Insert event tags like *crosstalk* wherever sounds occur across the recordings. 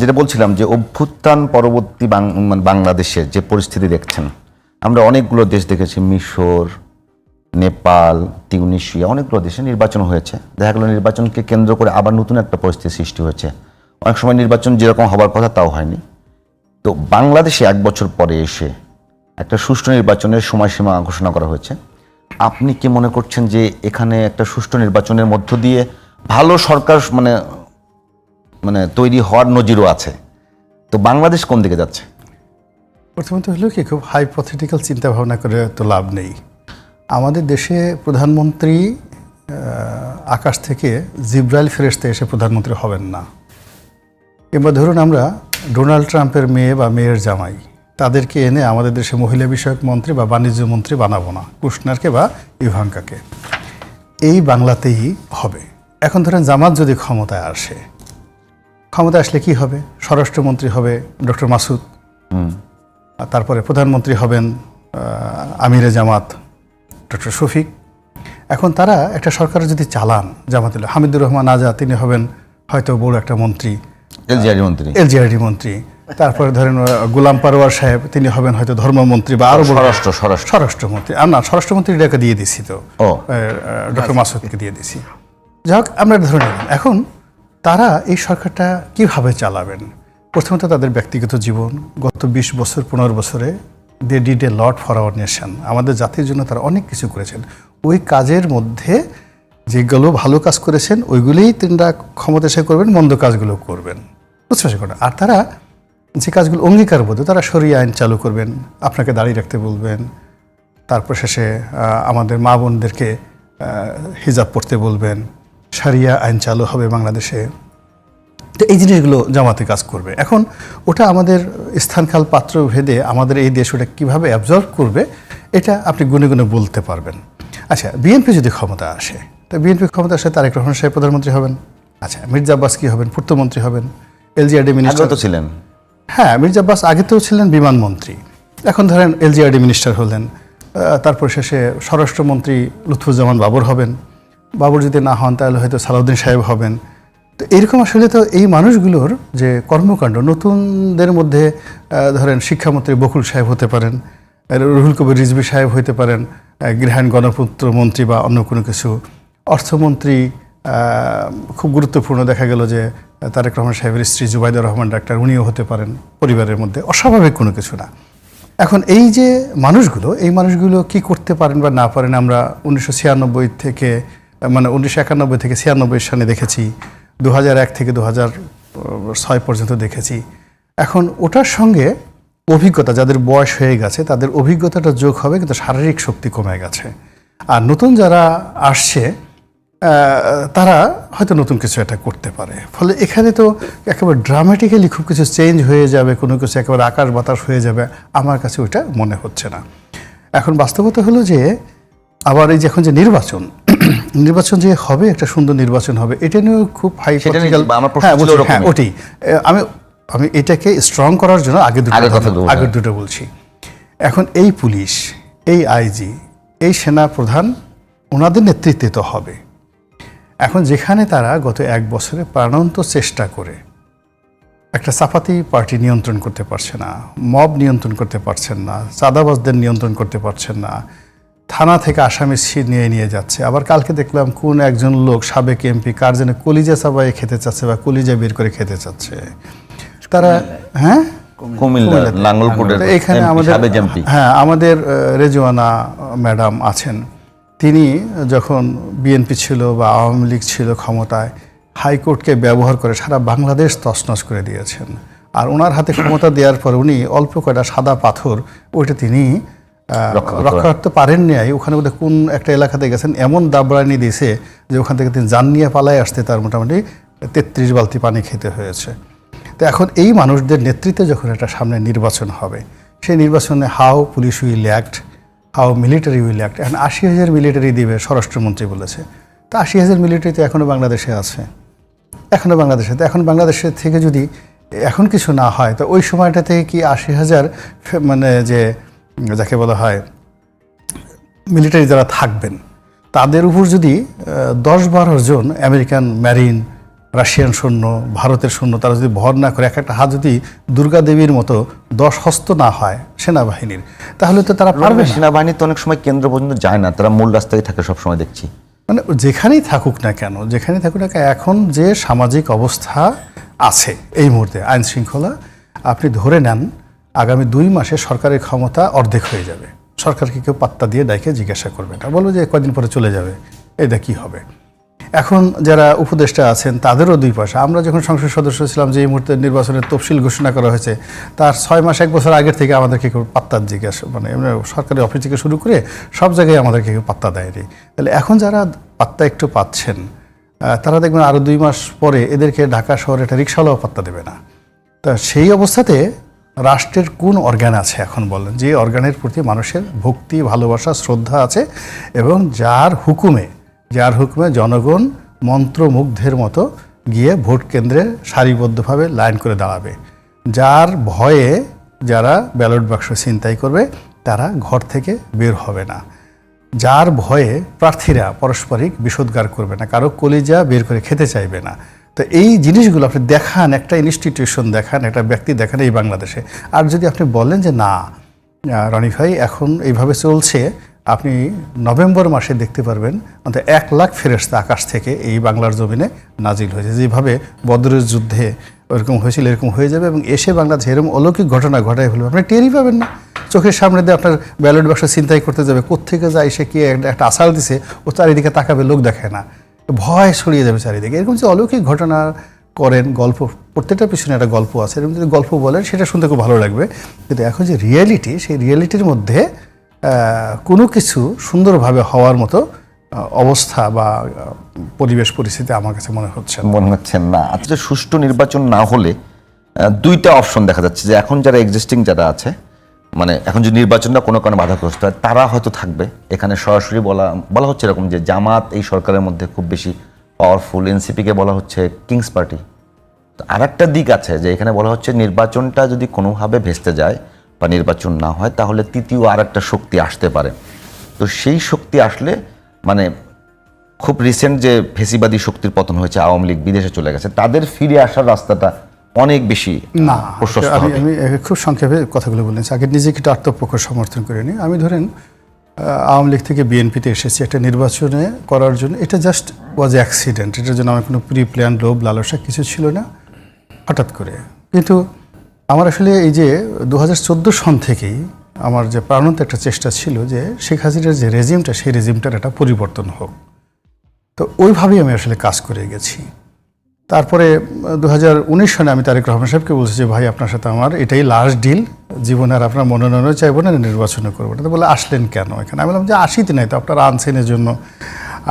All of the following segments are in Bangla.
যেটা বলছিলাম যে অভ্যুত্থান পরবর্তী মানে বাংলাদেশের যে পরিস্থিতি দেখছেন, আমরা অনেকগুলো দেশ দেখেছি, মিশর, নেপাল, তিউনিশিয়া, অনেকগুলো দেশে নির্বাচন হয়েছে। দেখা গেলো নির্বাচনকে কেন্দ্র করে আবার নতুন একটা পরিস্থিতি সৃষ্টি হয়েছে। অনেক সময় নির্বাচন যেরকম হবার কথা, তাও হয়নি। তো বাংলাদেশে এক বছর পরে এসে একটা সুষ্ঠু নির্বাচনের সময়সীমা ঘোষণা করা হয়েছে। আপনি কি মনে করছেন যে এখানে একটা সুষ্ঠু নির্বাচনের মধ্য দিয়ে ভালো সরকার মানে মানে তৈরি হওয়ার নজিরও আছে। তো বাংলাদেশ কোন দিকে যাচ্ছে? প্রথমত হলো কি, খুব হাইপোথেটিক্যাল চিন্তা ভাবনা করে তো লাভ নেই। আমাদের দেশে প্রধানমন্ত্রী আকাশ থেকে জিব্রাইল ফেরেস্তে এসে প্রধানমন্ত্রী হবেন না। কিংবা ধরুন আমরা ডোনাল্ড ট্রাম্পের মেয়ে বা মেয়ের জামাই, তাদেরকে এনে আমাদের দেশে মহিলা বিষয়ক মন্ত্রী বা বাণিজ্য মন্ত্রী বানাবো না, কুশনারকে বা ইভাঙ্কাকে। এই বাংলাতেই হবে। এখন ধরেন জামাত যদি ক্ষমতায় আসে ক্ষমতায় আসলে কি হবে? স্বরাষ্ট্রমন্ত্রী হবে ডক্টর মাসুদ। আর তারপরে প্রধানমন্ত্রী হবেন আমিরে জামাত ডক্টর শফিক। এখন তারা একটা সরকার যদি চালান জামাতুল্লাহ হামিদুর রহমান আজাদ তিনি হবেন হয়তো বড় একটা মন্ত্রী। এলজিআরি মন্ত্রী। এলজিআরডি মন্ত্রী। তারপরে ধরেন গোলাম পারোয়ার সাহেব তিনি হবেন হয়তো ধর্মমন্ত্রী বা আরও স্বরাষ্ট্র স্বরাষ্ট্র। স্বরাষ্ট্রমন্ত্রী। আর না স্বরাষ্ট্রমন্ত্রীটাকে দিয়ে দিছি তো। ও। ডক্টর মাসুদকে দিয়ে দিছি। যাই হোক আমরা ধরে নিলাম। এখন তারা এই সরকারটা কীভাবে চালাবেন? প্রথমত তাদের ব্যক্তিগত জীবন। গত বিশ বছর, পনেরো বছরে they did a lot for our nation আমাদের জাতির জন্য তারা অনেক কিছু করেছেন। ওই কাজের মধ্যে যেগুলো ভালো কাজ করেছেন, ওইগুলোই তিনটা ক্ষমতা এসে করবেন, মন্দ কাজগুলো করবেন। বুঝতে পারছি আর তারা যে কাজগুলো অঙ্গীকারবদ্ধ, তারা সরিয়ে আইন চালু করবেন, আপনাকে দাঁড়িয়ে রাখতে বলবেন, তারপর শেষে আমাদের মা বোনদেরকে হিজাব পড়তে বলবেন সারিয়া আইন চালু হবে বাংলাদেশে। তো এই জিনিসগুলো জামাতে কাজ করবে। এখন ওটা আমাদের স্থানকাল পাত্র ভেদে আমাদের এই দেশ ওটা কীভাবে অ্যাবজর্ভ করবে এটা আপনি গুনে গুনে বলতে পারবেন। আচ্ছা বিএনপি যদি ক্ষমতা আসে তো বিএনপি ক্ষমতা আসে তারেক রহমান সাহেব প্রধানমন্ত্রী হবেন। আচ্ছা মির্জা আব্বাস কি হবেন? পূর্তমন্ত্রী হবেন। এলজিআরডি মিনিস্টার তো ছিলেন। হ্যাঁ মির্জা আব্বাস আগে তো ছিলেন বিমানমন্ত্রী এখন ধরেন এলজিআরডি মিনিস্টার হলেন। তারপর শেষে স্বরাষ্ট্রমন্ত্রী লুৎফুজ্জামান বাবর হবেন। বাবর যদি না হন, তাহলে হয়তো সালাউদ্দিন সাহেব হবেন। তো এরকম আসলে তো এই মানুষগুলোর যে কর্মকাণ্ড, নতুনদের মধ্যে ধরেন শিক্ষামন্ত্রী বকুল সাহেব হতে পারেন রুহুল কবির রিজভি সাহেব হতে পারেন গৃহায়ণ গণপুত্র মন্ত্রী বা অন্য কোনো কিছু। অর্থমন্ত্রী খুব গুরুত্বপূর্ণ দেখা গেল যে তারেক রহমান সাহেবের স্ত্রী জুবাইদুর রহমান ডাক্তার, উনিও হতে পারেন পরিবারের মধ্যে, অস্বাভাবিক কোনো কিছু না। এখন এই যে মানুষগুলো, এই মানুষগুলো কি করতে পারেন বা না পারেন আমরা উনিশশো ছিয়ানব্বই থেকে মানে উনিশশো একানব্বই থেকে ছিয়ানব্বই সালে দেখেছি দু এক থেকে দু ছয় পর্যন্ত দেখেছি। এখন ওটার সঙ্গে অভিজ্ঞতা, যাদের বয়স হয়ে গেছে, তাদের অভিজ্ঞতাটা যোগ হবে, কিন্তু শারীরিক শক্তি কমে গেছে। আর নতুন যারা আসছে তারা হয়তো নতুন কিছু একটা করতে পারে। ফলে এখানে তো একেবারে ড্রামাটিক্যালি খুব কিছু চেঞ্জ হয়ে যাবে, কোনো কিছু একেবারে আকাশ বাতাস হয়ে যাবে, আমার কাছে ওইটা মনে হচ্ছে না। এখন বাস্তবতা হলো যে, আবার এই যে এখন যে নির্বাচন নির্বাচন যে হবে একটা সুন্দর নির্বাচন হবে এটা নিয়েও খুব হাই হ্যাঁ। হ্যাঁ ওটি আমি আমি এটাকে স্ট্রং করার জন্য আগে দুটো আগের হ্যাঁ। আগের দুটো বলছি এখন এই পুলিশ এই আইজি এই সেনা প্রধান ওনাদের নেতৃত্বে তো হবে এখন যেখানে তারা গত এক বছরে প্রাণান্ত চেষ্টা করে একটা সাফাতি পার্টি নিয়ন্ত্রণ করতে পারছে না মব নিয়ন্ত্রণ করতে পারছেন না চাঁদাবাজদের নিয়ন্ত্রণ করতে পারছেন না থানা থেকে আসামি ছিট নিয়ে নিয়ে যাচ্ছে। আবার কালকে দেখলাম কোন একজন লোক সাবেক এমপি কার যেন কলিজা চাবাই খেতে চাচ্ছে বা কলিজা বের করে খেতে চাচ্ছে। তারা হ্যাঁ? এখানে আমাদের হ্যাঁ আমাদের রেজওয়ানা ম্যাডাম আছেন। তিনি যখন বিএনপি ছিল বা আওয়ামী লীগ ছিল ক্ষমতায় হাইকোর্টকে ব্যবহার করে সারা বাংলাদেশ তছনছ করে দিয়েছেন। আর ওনার হাতে ক্ষমতা দেওয়ার পর উনি অল্প কয়টা সাদা পাথর ওইটা তিনি রক্ষা করতে পারেননি আই। ওখানে বোধহয় কোন একটা এলাকাতে গেছেন এমন দাবড়ানি দিয়েছে যে ওখান থেকে তিনি জান নিয়ে পালায় আসতে তার মোটামুটি তেত্রিশ বালতি পানি খেতে হয়েছে। তো এখন এই মানুষদের নেতৃত্বে যখন একটা সামনে নির্বাচন হবে সেই নির্বাচনে how police will act how military will act এখন আশি হাজার মিলিটারি দিবে স্বরাষ্ট্রমন্ত্রী বলেছে। তো আশি হাজার মিলিটারি তো এখনও বাংলাদেশে আছে। এখনও বাংলাদেশে তো এখন বাংলাদেশের থেকে যদি এখন কিছু না হয় তো ওই সময়টা থেকে কি আশি হাজার মানে যে যাকে বলা হয় মিলিটারি যারা থাকবেন তাদের উপর যদি দশ বারো জন আমেরিকান ম্যারিন রাশিয়ান সৈন্য ভারতের সৈন্য তারা যদি ভর না করে এক একটা হাত যদি দুর্গা দেবীর মতো দশ হস্ত না হয় সেনাবাহিনীর তাহলে তো তারা পারবে সেনাবাহিনী তো অনেক সময় কেন্দ্র পর্যন্ত যায় না তারা মূল রাস্তায় থাকে সবসময় দেখছি। মানে যেখানেই থাকুক না কেন যেখানেই থাকুক না কেন এখন যে সামাজিক অবস্থা আছে এই মুহূর্তে আইন শৃঙ্খলা আপনি ধরে নেন আগামী দুই মাসে সরকারের ক্ষমতা অর্ধেক হয়ে যাবে। সরকারকে কেউ পাত্তা দিয়ে ডাইকে জিজ্ঞাসা করবে না। বলব যে কদিন পরে চলে যাবে। এটা কি হবে? এখন যারা উপদেষ্টা আছেন, তাদেরও দুই পাশে। আমরা যখন সংসদ সদস্য ছিলাম, যে এই মুহূর্তে নির্বাচনের তফসিল ঘোষণা করা হয়েছে, তার ছয় মাস, এক বছর আগের থেকে আমাদেরকে কেউ পাত্তা জিজ্ঞাসা মানে সরকারি অফিস থেকে শুরু করে সব জায়গায় আমাদেরকে কেউ পাত্তা দেয়নি। তাহলে এখন যারা পাত্তা একটু পাচ্ছেন তারা দেখবেন আরও দুই মাস পরে এদেরকে ঢাকা শহরে একটা রিক্সাওয়ালাও পাত্তা দেবে না। তা সেই অবস্থাতে রাষ্ট্রের কোন অর্গান আছে এখন বলেন? যে অর্গানের প্রতি মানুষের ভক্তি, ভালোবাসা, শ্রদ্ধা আছে এবং যার হুকুমে যার হুকুমে জনগণ মন্ত্রমুগ্ধের মতো গিয়ে ভোট কেন্দ্রে সারিবদ্ধভাবে লাইন করে দাঁড়াবে। যার ভয়ে যারা ব্যালট বাক্স ছিনতাই করবে, তারা ঘর থেকে বের হবে না। যার ভয়ে প্রার্থীরা পারস্পরিক বিষোদ্গার করবে না, কারও কলিজা বের করে খেতে চাইবে না। তো এই জিনিসগুলো আপনি দেখান, একটা ইনস্টিটিউশন দেখান, একটা ব্যক্তি দেখান এই বাংলাদেশে। আর যদি আপনি বলেন যে, না রনি ভাই, এখন এইভাবে চলছে, আপনি নভেম্বর মাসে দেখতে পারবেন, অন্তত এক লাখ ফেরস্তা আকাশ থেকে এই বাংলার জমিনে নাজিল হয়েছে। যেভাবে বদরের যুদ্ধে ওরকম হয়েছিল, এরকম হয়ে যাবে এবং এসে বাংলাদেশে এরকম অলৌকিক ঘটনা ঘটায় ফেলবে। আপনি টেরই পাবেন না। চোখের সামনে দিয়ে আপনার ব্যালট বাক্স চিন্তাই করতে যাবে। কোত্থেকে যায়, সে কি একটা- একটা আশাল দিছে, ও চারিদিকে তাকাবে, লোক দেখে না। ভয় ছড়িয়ে যাবে চারিদিকে। এরকম যে অলৌকিক ঘটনা করেন, গল্প প্রত্যেকটা পিছনে একটা গল্প আছে। এরকম যদি গল্প বলেন, সেটা শুনতে খুব ভালো লাগবে। কিন্তু এখন যে রিয়েলিটি সেই রিয়েলিটির মধ্যে কোনো কিছু সুন্দরভাবে হওয়ার মতো অবস্থা বা পরিবেশ, পরিস্থিতি আমার কাছে মনে হচ্ছে মনে হচ্ছে না। আচ্ছা সুষ্ঠু নির্বাচন না হলে দুইটা অপশন দেখা যাচ্ছে যে এখন যারা এক্সিস্টিং যারা আছে মানে এখন যদি নির্বাচনটা কোনো কারণে বাধাগ্রস্ত হয়, তারা হয়তো থাকবে। এখানে সরাসরি বলা বলা হচ্ছে এরকম যে জামাত এই সরকারের মধ্যে খুব বেশি পাওয়ারফুল এনসিপিকে বলা হচ্ছে কিংস পার্টি তো আর একটা দিক আছে যে এখানে বলা হচ্ছে নির্বাচনটা যদি কোনোভাবে ভেস্তে যায় বা নির্বাচন না হয়, তাহলে তৃতীয় আর একটা শক্তি আসতে পারে। তো সেই শক্তি আসলে মানে খুব রিসেন্ট যে ফেসিবাদী শক্তির পতন হয়েছে, আওয়ামী লীগ বিদেশে চলে গেছে, তাদের ফিরে আসার রাস্তাটা অনেক বেশি না আমি আমি খুব সংক্ষেপে কথাগুলো বলেছি আগে নিজেকে একটু আত্মপক্ষ সমর্থন করে নিই। আমি ধরেন আওয়ামী লীগ থেকে বিএনপিতে এসেছি একটা নির্বাচনে করার জন্য। এটা জাস্ট ওয়াজ অ্যাক্সিডেন্ট এটার জন্য আমার কোনো প্রি প্ল্যান লোভ লালসা কিছু ছিল না হঠাৎ করে। কিন্তু আমার আসলে এই যে দু হাজার চোদ্দ সন থেকেই আমার যে প্রাণন্ত একটা চেষ্টা ছিল যে শেখ হাসিনার যে রেজিমটা সেই রেজিমটার একটা পরিবর্তন হোক। তো ওইভাবেই আমি আসলে কাজ করে গেছি। তারপরে দু সনে আমি তারেক রহমান সাহেবকে বলছি যে, ভাই, আপনার সাথে আমার এটাই লাস্ট ডিল জীবনে আর আপনার মনোনয়নও চাইব না, নির্বাচনও করব না। তো বলে, আসলেন কেন এখানে? আমি বললাম যে, আসিতে নাই তো, আপনারা আনছেন এর জন্য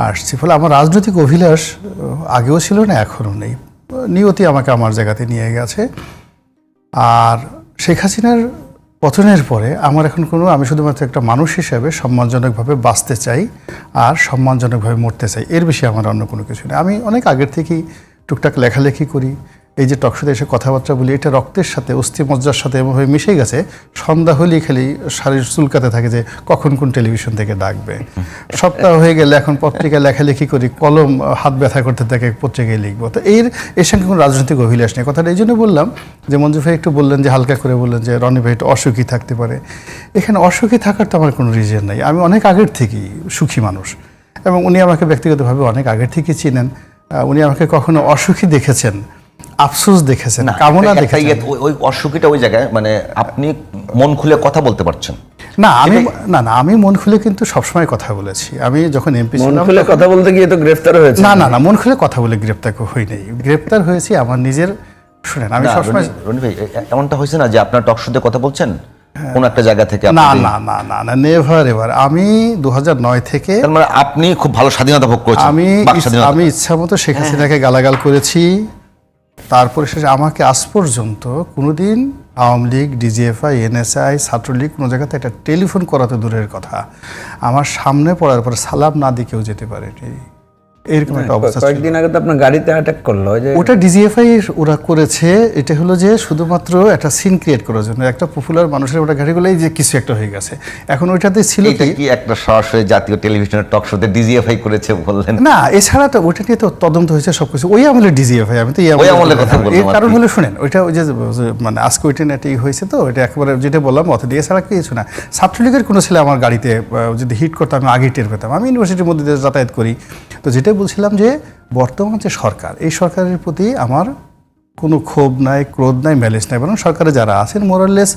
আসছি। ফলে আমার রাজনৈতিক অভিলাষ আগেও ছিল না, এখনও নেই। নিয়তি আমাকে আমার জায়গাতে নিয়ে গেছে। আর শেখ হাসিনার পতনের পরে আমার এখন কোনো, আমি শুধুমাত্র একটা মানুষ হিসেবে সম্মানজনকভাবে বাঁচতে চাই আর সম্মানজনকভাবে মরতে চাই, এর বেশি আমার অন্য কোনো কিছু নেই। আমি অনেক আগের থেকেই টুকটাক লেখালেখি করি, এই যে টকশোতে এসে কথাবার্তা বলি, এটা রক্তের সাথে, অস্থি মজ্জার সাথে এমনভাবে মিশে গেছে, সন্ধ্যা হলেই খালি শারীর চুলকাতে থাকে যে কখন কোন টেলিভিশন থেকে ডাকবে। সপ্তাহ হয়ে গেলে এখন পত্রিকায় লেখালেখি করি, কলম হাত ব্যথা করতে থাকে, পত্রিকায় লিখব। তো এর এর সঙ্গে কোনো রাজনৈতিক অভিলাষ নেই। কথাটা এই জন্য বললাম যে মঞ্জু ভাই একটু বললেন যে হালকা করে বললেন যে রনি ভাই একটু অসুখী থাকতে পারে। এখানে অসুখী থাকার তো আমার কোনো রিজন নাই। আমি অনেক আগের থেকেই সুখী মানুষ এবং উনি আমাকে ব্যক্তিগতভাবে অনেক আগের থেকে চিনেন। উনি আমাকে কখনো অসুখী দেখেছেন আফসোস দেখেছেন কামনা দেখেছেন। ওই- অসুখীটা ওই জায়গায় মানে আপনি মন খুলে কথা বলতে পারছেন। না আমি না না আমি মন খুলে কিন্তু সবসময় কথা বলেছি। আমি যখন এমপি মন ছিলাম খুলে কথা বলতে গিয়ে তো গ্রেফতার হয়েছে না না না মন খুলে কথা বলে গ্রেফতার হই নাই। গ্রেপ্তার হয়েছি আমার নিজের শুনেন আমি সবসময় রনি- রনি ভাই এমনটা হয়েছে না যে আপনার টকশোতে কথা বলছেন? কোন একটা জায়গা থেকে না না না না না নেভার এভার আমি দু থেকে তার মানে আপনি খুব ভালো স্বাধীনতা ভোগ করেছেন আমি স্বাধীনতা। আমি ইচ্ছা মতো শেখ হাসিনাকে গালাগাল করেছি। তারপরে শেষে আমাকে আজ পর্যন্ত কোনোদিন আওয়ামী লীগ ডিজিএফআই এনএসআই ছাত্রলীগ কোনো জায়গাতে একটা টেলিফোন করা তো দূরের কথা। আমার সামনে পড়ার পর সালাম না দিয়ে কেউ যেতে পারেনি। এরকম একটা অবস্থা কয়েকদিন আগে তো আপনার গাড়িতে অ্যাটাক করল যে ওটা ডিজিএফআই ওরা করেছে এটা হলো যে শুধুমাত্র একটা সিন ক্রিয়েট করার জন্য। একটা পপুলার মানুষের ওটা গাড়িগুলো এই যে কিছু একটা হয়ে গেছে। এখন ওইটাতে ছিল কি? একটা সরাসরি জাতীয় টেলিভিশনের টক শোতে ডিজিএফআই করেছে বললেন? না এছাড়া তো ওইটা নিয়ে তো তদন্ত হয়েছে সবকিছু। ওই আমলে ডিজিএফআই আমি তো ওই আমলের কথা হ্যাঁ, এর কারণ হলো শুনেন ওইটা ওই যে মানে আজকে ওইটা নেটে হয়েছে তো এটা একেবারে যেটা বললাম অত দিয়ে ছাড়া কিছু না। ছাত্রলীগের কোনো ছেলে আমার গাড়িতে যদি হিট করতো আমি আগেই টের পেতাম। আমি ইউনিভার্সিটির মধ্যে যাতায়াত করি। তো যেটাই বলছিলাম যে বর্তমান যে সরকার এই সরকারের প্রতি আমার কোনো ক্ষোভ নাই ক্রোধ নাই ম্যালেজ নাই বরং সরকারে যারা আছেন মোরাললেস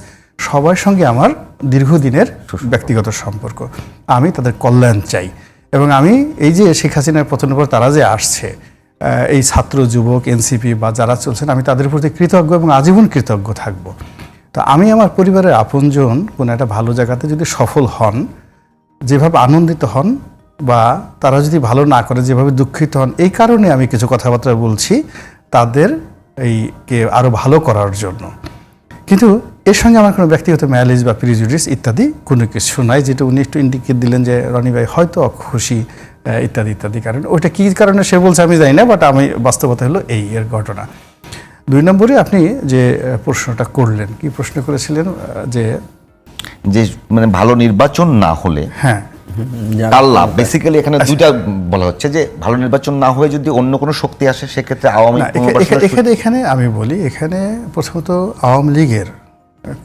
সবার সঙ্গে আমার দীর্ঘদিনের ব্যক্তিগত সম্পর্ক। আমি তাদের কল্যাণ চাই এবং আমি এই যে শেখ হাসিনার পতনের পর তারা যে আসছে এই ছাত্র যুবক এনসিপি বা যারা চলছেন আমি তাদের প্রতি কৃতজ্ঞ এবং আজীবন কৃতজ্ঞ থাকব। তো আমি আমার পরিবারের আপনজন কোনো একটা ভালো জায়গাতে যদি সফল হন যেভাবে আনন্দিত হন বা তারা যদি ভালো না করে যেভাবে দুঃখিত হন এই কারণে আমি কিছু কথাবার্তা বলছি তাদের এই কে আরও ভালো করার জন্য। কিন্তু এর সঙ্গে আমার কোনো ব্যক্তিগত ম্যালেজ বা প্রিজুডিস ইত্যাদি কোনো কিছু নাই যেটা উনি একটু ইন্ডিকেট দিলেন যে রনি ভাই হয়তো খুশি ইত্যাদি ইত্যাদি কারণ ওইটা কী কারণে সে বলছে আমি জানি না বাট আমি বাস্তবতা হলো এই এর ঘটনা। দুই নম্বরে আপনি যে প্রশ্নটা করলেন কি প্রশ্ন করেছিলেন যে যে মানে ভালো নির্বাচন না হলে হ্যাঁ। তার লাভ। বেসিক্যালি এখানে দুইটা বলা হচ্ছে যে ভালো নির্বাচন না হয়ে যদি অন্য কোনো শক্তি আসে সেক্ষেত্রে আওয়ামী এখানে এখানে আমি বলি এখানে প্রথমত আওয়ামী লীগের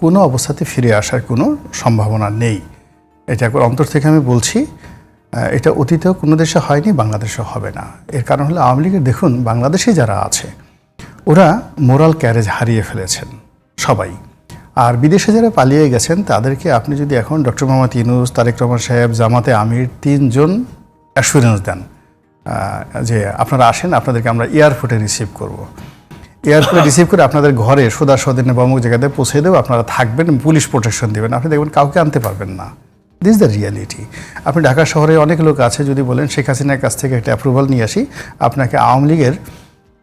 কোনো অবস্থাতে ফিরে আসার কোনো সম্ভাবনা নেই। এটা অন্তর থেকে আমি বলছি এটা অতীতেও কোনো দেশে হয়নি বাংলাদেশে হবে না। এর কারণ হলো আওয়ামী লীগের দেখুন বাংলাদেশে যারা আছে ওরা মোরাল ক্যারেজ হারিয়ে ফেলেছেন সবাই। আর বিদেশে যারা পালিয়ে গেছেন তাদেরকে আপনি যদি এখন ডক্টর মোহাম্মদ ইনুস তারেক রহমান সাহেব জামাতে আমির তিনজন অ্যাসুরেন্স দেন যে আপনারা আসেন আপনাদেরকে আমরা এয়ারপোর্টে রিসিভ করব। এয়ারপোর্টে *laughs* রিসিভ করে আপনাদের ঘরে সোদা সদিনে বা অমুক জায়গাতে পৌঁছে দেবো আপনারা থাকবেন পুলিশ প্রোটেকশন দেবেন। আপনি দেখবেন কাউকে আনতে পারবেন না। দিস দ্য রিয়ালিটি আপনি ঢাকা শহরে অনেক লোক আছে যদি বলেন শেখ হাসিনার কাছ থেকে একটা অ্যাপ্রুভাল নিয়ে আসি। আপনাকে আওয়ামী লীগের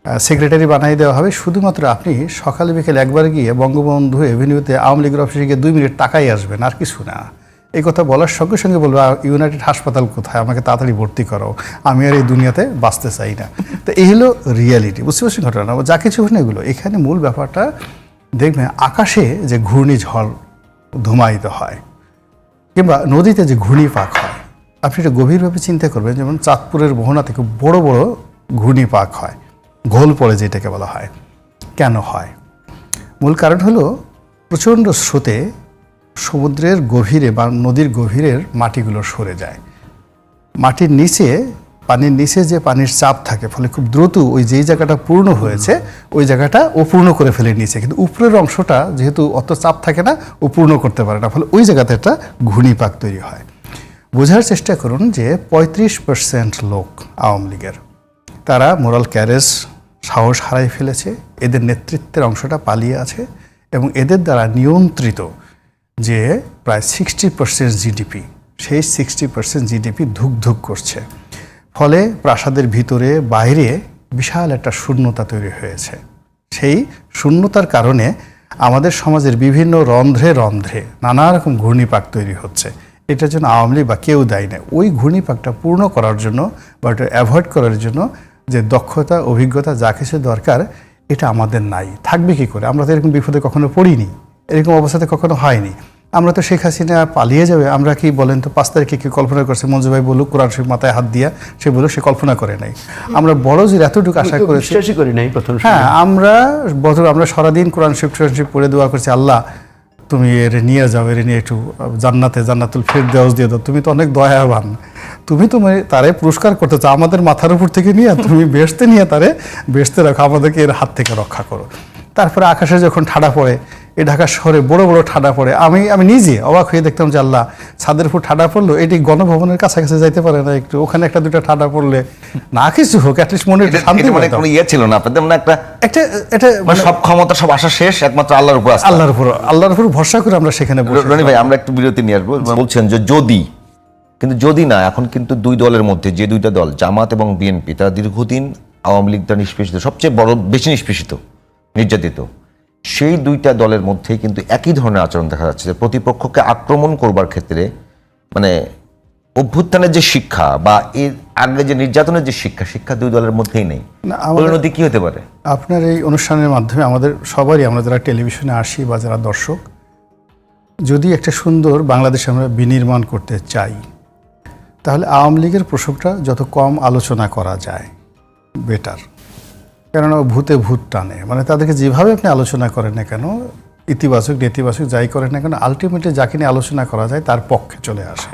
সেক্রেটারি বানিয়ে দেওয়া হবে। শুধুমাত্র আপনি সকালে বিকেল একবার গিয়ে বঙ্গবন্ধু এভিনিউতে আওয়ামী লীগের অফিসে গিয়ে দুই মিনিট টাকাই আসবেন আর কিছু না। এই কথা বলার সঙ্গে সঙ্গে বলব "আ, ইউনাইটেড হাসপাতাল কোথায়? আমাকে তাড়াতাড়ি ভর্তি করো। আমি আর এই দুনিয়াতে বাঁচতে চাই না। তো এই হলো রিয়ালিটি বুঝতে পারছি ঘটনা যা কিছু হলো এগুলো এখানে মূল ব্যাপারটা দেখবেন আকাশে যে ঘূর্ণিঝড় ধুমায়িত হয় কিংবা নদীতে যে ঘূর্ণিপাক হয় আপনি এটা গভীরভাবে চিন্তা করবেন যেমন চাঁদপুরের মোহনা থেকে বড় বড় ঘূর্ণিপাক হয়। ঘোল পড়ে যেটাকে বলা হয়। কেন হয়? মূল কারণ হলো প্রচণ্ড স্রোতে সমুদ্রের গভীরে বা নদীর গভীরের মাটিগুলো সরে যায়। মাটির নিচে, পানির নিচে যে পানির চাপ থাকে, ফলে খুব দ্রুত ওই যেই জায়গাটা পূর্ণ হয়েছে, ওই জায়গাটা ও পূর্ণ করে ফেলে নিচে কিন্তু উপরের অংশটা যেহেতু অত চাপ থাকে না, ও পূর্ণ করতে পারে না, ফলে ওই জায়গাতে একটা ঘূর্ণিপাক তৈরি হয়। বোঝার চেষ্টা করুন যে পঁয়ত্রিশ পার্সেন্ট লোক আওয়ামী লীগের, তারা মোরাল ক্যারেজ সাহস হারাই ফেলেছে, এদের নেতৃত্বের অংশটা পালিয়ে আছে এবং এদের দ্বারা নিয়ন্ত্রিত যে প্রায় সিক্সটি পার্সেন্ট জিডিপি সেই সিক্সটি পার্সেন্ট জিডিপি ধুক ধুক করছে। ফলে প্রাসাদের ভিতরে, বাইরে বিশাল একটা শূন্যতা তৈরি হয়েছে। সেই শূন্যতার কারণে আমাদের সমাজের বিভিন্ন রন্ধ্রে রন্ধ্রে নানা রকম ঘূর্ণিপাক তৈরি হচ্ছে। এটার জন্য আওয়ামী লীগ বা কেউ দায়ী না ওই ঘূর্ণিপাকটা পূর্ণ করার জন্য বা ওটা অ্যাভয়েড করার জন্য যে দক্ষতা অভিজ্ঞতা যা কিছু দরকার এটা আমাদের নাই। থাকবে কি করে? আমরা তো এরকম বিপদে কখনো পড়িনি। এরকম অবস্থাতে কখনো হয়নি। আমরা তো শেখ হাসিনা পালিয়ে যাবে আমরা কি বলেন তো পাঁচ তারিখে কি কল্পনা করছে? মঞ্জু ভাই বলুক কোরআন শরীফ মাথায় হাত দিয়া সে বলুক সে কল্পনা করে নাই। আমরা বড় যে এতটুকু আশা করেছি করি নাই প্রথম হ্যাঁ আমরা বছর আমরা সারাদিন কোরআন শিফট শিফট পড়ে দোয়া করছি আল্লাহ তুমি এর নিয়ে যাও এর নিয়ে একটু জান্নাতে জান্নাতুল ফের দেওয়াজ দিয়ে দাও তুমি তো অনেক দয়াবান। তুমি তো মানে তারে পুরস্কার করতে চাও আমাদের মাথার উপর থেকে নিয়ে তুমি বেসতে নিয়ে তারে বেসতে রাখো আমাদেরকে এর হাত থেকে রক্ষা করো। তারপরে আকাশে যখন ঠাডা পড়ে এই ঢাকা শহরে বড় বড় ঠাডা পড়ে আমি আমি নিজে অবাক হয়ে দেখতাম যে আল্লাহ ছাদের উপর ঠাডা পড়ল এটি গণভবনের কাছাকাছি যাইতে পারে না একটু ওখানে একটা দুটা ঠাডা পড়লে না কিছু হোক অ্যাটলিস্ট মনে শান্তি মানে কোনো ইয়ে ছিল না আপনাদের মানে একটা একটা এটা মানে মানে সব ক্ষমতা সব আশা শেষ একমাত্র আল্লাহর উপর আল্লাহর উপর আল্লাহর উপর ভরসা করে আমরা সেখানে বসে রনি ভাই আমরা একটু বিরতি নিয়ে আসব। বলছেন যে যদি কিন্তু যদি না এখন কিন্তু দুই দলের মধ্যে যে দুইটা দল জামাত এবং বিএনপি তারা দীর্ঘদিন আওয়ামী লীগ দ্বারা নিষ্পেষিত সবচেয়ে বড় বেশি নিষ্পেষিত নির্যাতিত সেই দুইটা দলের মধ্যেই কিন্তু একই ধরনের আচরণ দেখা যাচ্ছে যে প্রতিপক্ষকে আক্রমণ করবার ক্ষেত্রে মানে অভ্যুত্থানের যে শিক্ষা বা এর আগে যে নির্যাতনের যে শিক্ষা শিক্ষা দুই দলের মধ্যেই নেই। পরিণতি কি হতে পারে? আপনার এই অনুষ্ঠানের মাধ্যমে আমাদের সবারই আমরা যারা টেলিভিশনে আসি বা যারা দর্শক যদি একটা সুন্দর বাংলাদেশ আমরা বিনির্মাণ করতে চাই তাহলে আওয়ামী লীগের প্রসঙ্গটা যত কম আলোচনা করা যায় বেটার কেননা ও ভূতে ভূত টানে। মানে তাদেরকে যেভাবে আপনি আলোচনা করেন না কেন ইতিবাচক নেতিবাচক যাই করেন না কেন আলটিমেটলি যাকে নিয়ে আলোচনা করা যায় তার পক্ষে চলে আসে।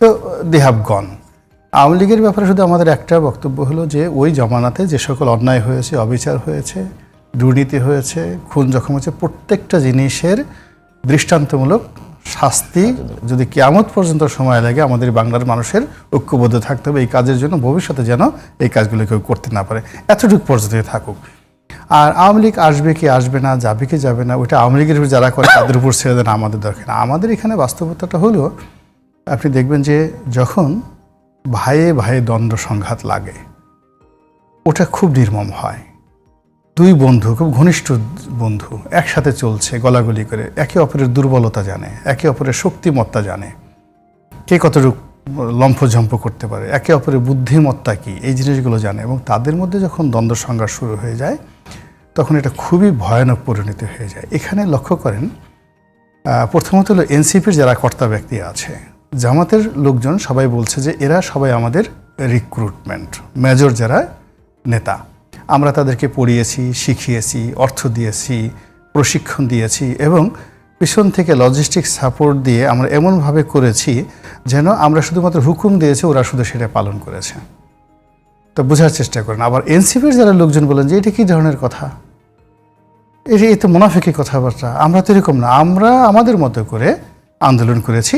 তো দে হ্যাভ গন আওয়ামী লীগের ব্যাপারে শুধু আমাদের একটা বক্তব্য হলো যে ওই জমানাতে যে সকল অন্যায় হয়েছে অবিচার হয়েছে দুর্নীতি হয়েছে খুন জখম হয়েছে প্রত্যেকটা জিনিসের দৃষ্টান্তমূলক শাস্তি যদি কেয়ামত পর্যন্ত সময় লাগে, আমাদের বাংলার মানুষের ঐক্যবদ্ধ থাকতে হবে। এই কাজের জন্য ভবিষ্যতে যেন এই কাজগুলো কেউ করতে না পারে। এতটুকু পর্যন্ত থাকুক। আর আওয়ামী লীগ আসবে কি আসবে না, যাবে কি যাবে না, ওইটা আওয়ামী লীগের যারা করে, তাদের উপর ছেড়ে দেন, আমাদের দরকার। আমাদের এখানে বাস্তবতাটা হলো, আপনি দেখবেন যে যখন ভাইয়ে ভাইয়ে দ্বন্দ্ব সংঘাত লাগে, ওটা খুব নির্মম হয়। দুই বন্ধু, খুব ঘনিষ্ঠ বন্ধু, একসাথে চলছে, গলাগলি করে। একে অপরের দুর্বলতা জানে, একে অপরের শক্তিমত্তা জানে। কে কতটুকু লম্ফঝম্প করতে পারে, একে অপরের বুদ্ধিমত্তা কি, এই জিনিসগুলো জানে এবং তাদের মধ্যে যখন দ্বন্দ্ব সংঘাত শুরু হয়ে যায়, তখন এটা খুবই ভয়ানক পরিণতি হয়ে যায়। এখানে লক্ষ্য করেন প্রথমত হলো এনসিপির যারা কর্তা ব্যক্তি আছে, জামাতের লোকজন সবাই বলছে যে এরা সবাই আমাদের রিক্রুটমেন্ট মেজর যারা নেতা। আমরা তাদেরকে পড়িয়েছি, শিখিয়েছি, অর্থ দিয়েছি, প্রশিক্ষণ দিয়েছি এবং পিছন থেকে লজিস্টিক সাপোর্ট দিয়ে আমরা এমনভাবে করেছি যেন আমরা শুধুমাত্র হুকুম দিয়েছি ওরা শুধু সেটা পালন করেছে। তো বোঝার চেষ্টা করেন। আবার এনসিপির যারা লোকজন বলেন যে এটা কী ধরনের কথা? এটা এ তো মুনাফিকি কথাবার্তা। আমরা তো এরকম না। আমরা আমাদের মতো করে আন্দোলন করেছি।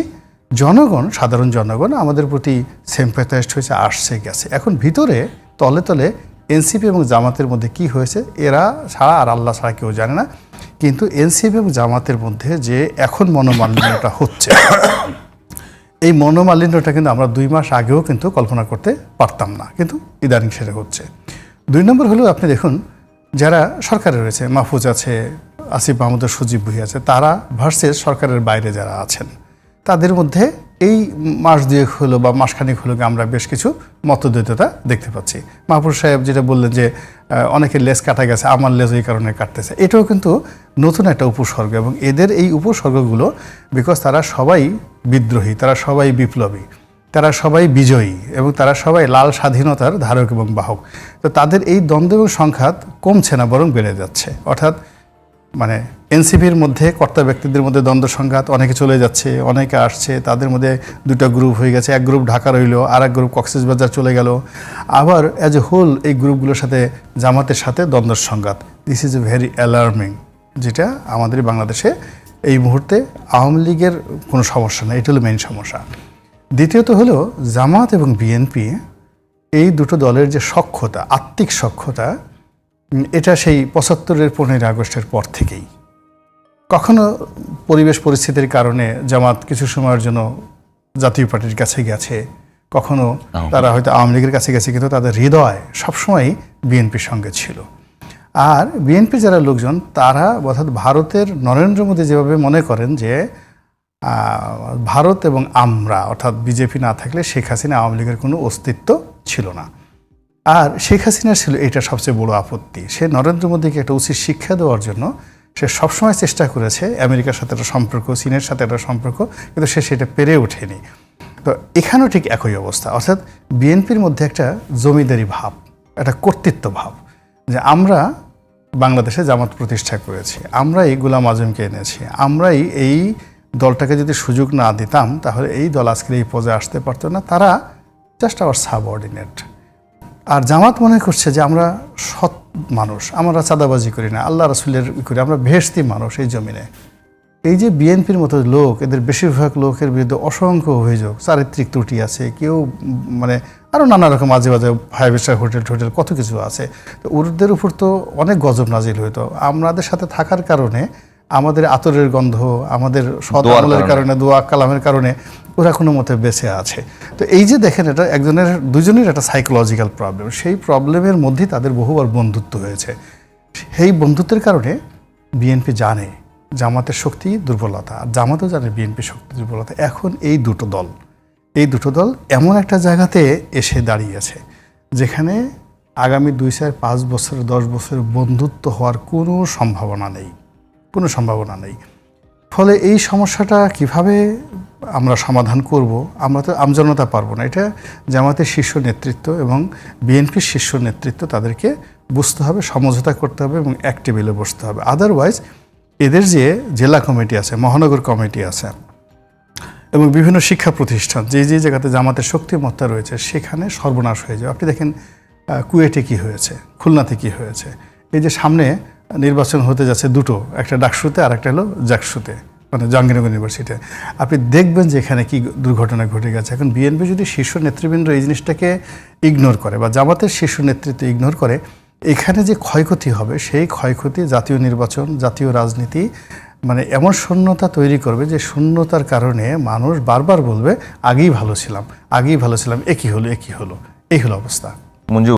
জনগণ, সাধারণ জনগণ আমাদের প্রতি সেম্পাথাইজড হয়েছে, আসছে, গেছে। এখন ভিতরে, তলে তলে এনসিপি এবং জামাতের মধ্যে কি হয়েছে, এরা ছাড়া আর আল্লাহ ছাড়া কেউ জানে না। কিন্তু এনসিপি এবং জামাতের মধ্যে যে এখন মনোমালিন্যটা হচ্ছে, এই মনোমালিন্যটা কিন্তু আমরা দুই মাস আগেও কিন্তু কল্পনা করতে পারতাম না, কিন্তু ইদানিং সেটা হচ্ছে। দুই নম্বর হলেও আপনি দেখুন, যারা সরকারে রয়েছে, মাহফুজ আছে, আসিফ মাহমুদ সজীব ভুই আছে, তারা ভার্সেস সরকারের বাইরে যারা আছেন। তাদের মধ্যে এই মাস দুয়েক হলো বা মাসখানেক হলো আমরা বেশ কিছু মতদ্বৈততা দেখতে পাচ্ছি। মাহফুজ সাহেব যেটা বললেন যে অনেকের লেজ কাটা গেছে, আমার লেজ এই কারণে কাটতেছে। এটাও কিন্তু নতুন একটা উপসর্গ এবং এদের এই উপসর্গগুলো বিকজ তারা সবাই বিদ্রোহী, তারা সবাই বিপ্লবী, তারা সবাই বিজয়ী এবং তারা সবাই লাল স্বাধীনতার ধারক এবং বাহক। তো তাদের এই দ্বন্দ্ব এবং সংঘাত কমছে না, বরং বেড়ে যাচ্ছে। অর্থাৎ মানে এনসিপির মধ্যে, কর্তা ব্যক্তিদের মধ্যে দ্বন্দ্ব সংঘাত অনেকে চলে যাচ্ছে, অনেকে আসছে, তাদের মধ্যে দুটো গ্রুপ হয়ে গেছে। এক গ্রুপ ঢাকা রইল আর এক গ্রুপ কক্সবাজার চলে গেল। আবার অ্যাজ এ হোল এই গ্রুপগুলোর সাথে, জামাতের সাথে দ্বন্দ্ব সংঘাত। This is a very alarming যেটা আমাদের বাংলাদেশে এই মুহূর্তে আওয়ামী লীগের কোনো সমস্যা নেই, এটা হলো মেইন সমস্যা। দ্বিতীয়ত হলো, জামাত এবং বিএনপি এই দুটো দলের যে সক্ষতা, আত্মিক সক্ষতা এটা সেই পঁচাত্তরের পনেরোই আগস্টের পর থেকেই। কখনো পরিবেশ পরিস্থিতির কারণে জামাত কিছু সময়ের জন্য জাতীয় পার্টির কাছে গেছে কখনো তারা হয়তো আওয়ামী লীগের কাছে গেছে কিন্তু তাদের হৃদয় সবসময় বিএনপির সঙ্গে ছিল। আর বিএনপি যারা লোকজন তারা অর্থাৎ ভারতের নরেন্দ্র মোদী যেভাবে মনে করেন যে ভারত এবং আমরা অর্থাৎ বিজেপি না থাকলে শেখ হাসিনা আওয়ামী লীগের কোনো অস্তিত্ব ছিল না। আর শেখ হাসিনার ছিল এটা সবচেয়ে বড় আপত্তি। সে নরেন্দ্র মোদীকে একটা উচিত শিক্ষা দেওয়ার জন্য সে সবসময় চেষ্টা করেছে আমেরিকার সাথে একটা সম্পর্ক, চীনের সাথে একটা সম্পর্ক, কিন্তু সে সেটা পেরে ওঠেনি। তো এখানেও ঠিক একই অবস্থা। অর্থাৎ বিএনপির মধ্যে একটা জমিদারি ভাব, একটা কর্তৃত্ব ভাব, যে আমরা বাংলাদেশে জামাত প্রতিষ্ঠা করেছি, আমরাই গোলাম আজমকে এনেছি, আমরাই এই দলটাকে যদি সুযোগ না দিতাম, তাহলে এই দল আজকের এই পর্যায়ে আসতে পারতো না। তারা জাস্ট আওয়ার সাবঅর্ডিনেট আর জামাত মনে করছে যে আমরা সৎ মানুষ আমরা চাঁদাবাজি করি না আল্লাহ রসুলের ই করি আমরা ভেস্তি মানুষ এই জমিনে। এই যে বিএনপির মতো লোক এদের বেশিরভাগ লোকের বিরুদ্ধে অসংখ্য অভিযোগ চারিত্রিক ত্রুটি আছে কেউ মানে আরও নানা রকম মাঝে মাঝে ফাইভ স্টার হোটেল টোটেল কত কিছু আছে। তো ওদের উপর তো অনেক গজব নাজিল হইতো। আমাদের সাথে থাকার কারণে আমাদের আতরের গন্ধ আমাদের কারণে। কারণে দোয়া কালামের কারণে ওরা কোনো মতে বেঁচে আছে। তো এই যে দেখেন এটা একজনের, দুজনের একটা সাইকোলজিক্যাল প্রবলেম সেই প্রবলেমের মধ্যেই তাদের বহুবার বন্ধুত্ব হয়েছে। সেই বন্ধুত্বের কারণে বিএনপি জানে জামাতের শক্তি, দুর্বলতা। আর জামাতও জানে বিএনপি শক্তি, দুর্বলতা। এখন এই দুটো দল, এই দুটো দল এমন একটা জায়গাতে এসে দাঁড়িয়েছে, যেখানে আগামী দুই চার পাঁচ বছর, দশ বছর বন্ধুত্ব হওয়ার কোনো সম্ভাবনা নেই। কোনো সম্ভাবনা নেই। ফলে এই সমস্যাটা কীভাবে আমরা সমাধান করব? আমরা তো আমজনতা পারব না। এটা জামাতের শীর্ষ নেতৃত্ব এবং বিএনপির শীর্ষ নেতৃত্ব তাদেরকে বুঝতে হবে, সমঝোতা করতে হবে এবং এক টেবিলে বসতে হবে। আদারওয়াইজ এদের যে জেলা কমিটি আছে, মহানগর কমিটি আছে এবং বিভিন্ন শিক্ষা প্রতিষ্ঠান, যে যে জায়গাতে জামাতের শক্তিমত্তা রয়েছে, সেখানে সর্বনাশ হয়ে যাবে। আপনি দেখেন কুয়েটে কি হয়েছে, খুলনাতে কি হয়েছে এই যে সামনে নির্বাচন হতে যাচ্ছে দুটো, একটা ডাকসুতে আর একটা হলো জাকসুতে মানে জাহাঙ্গীরনগর ইউনিভার্সিটিতে। আপনি দেখবেন যে এখানে কি দুর্ঘটনা ঘটে গেছে। এখন বিএনপি যদি শীর্ষ নেতৃবৃন্দ এই জিনিসটাকে ইগনোর করে বা জামাতের শীর্ষ নেতৃত্ব ইগনোর করে, এখানে যে ক্ষয়ক্ষতি হবে, সেই ক্ষয়ক্ষতি জাতীয় নির্বাচন, জাতীয় রাজনীতি মানে এমন শূন্যতা তৈরি করবে যে শূন্যতার কারণে মানুষ বারবার বলবে, আগেই ভালো ছিলাম, আগেই ভালো ছিলাম একই হলো একই হলো? এই হলো অবস্থা। মঞ্জু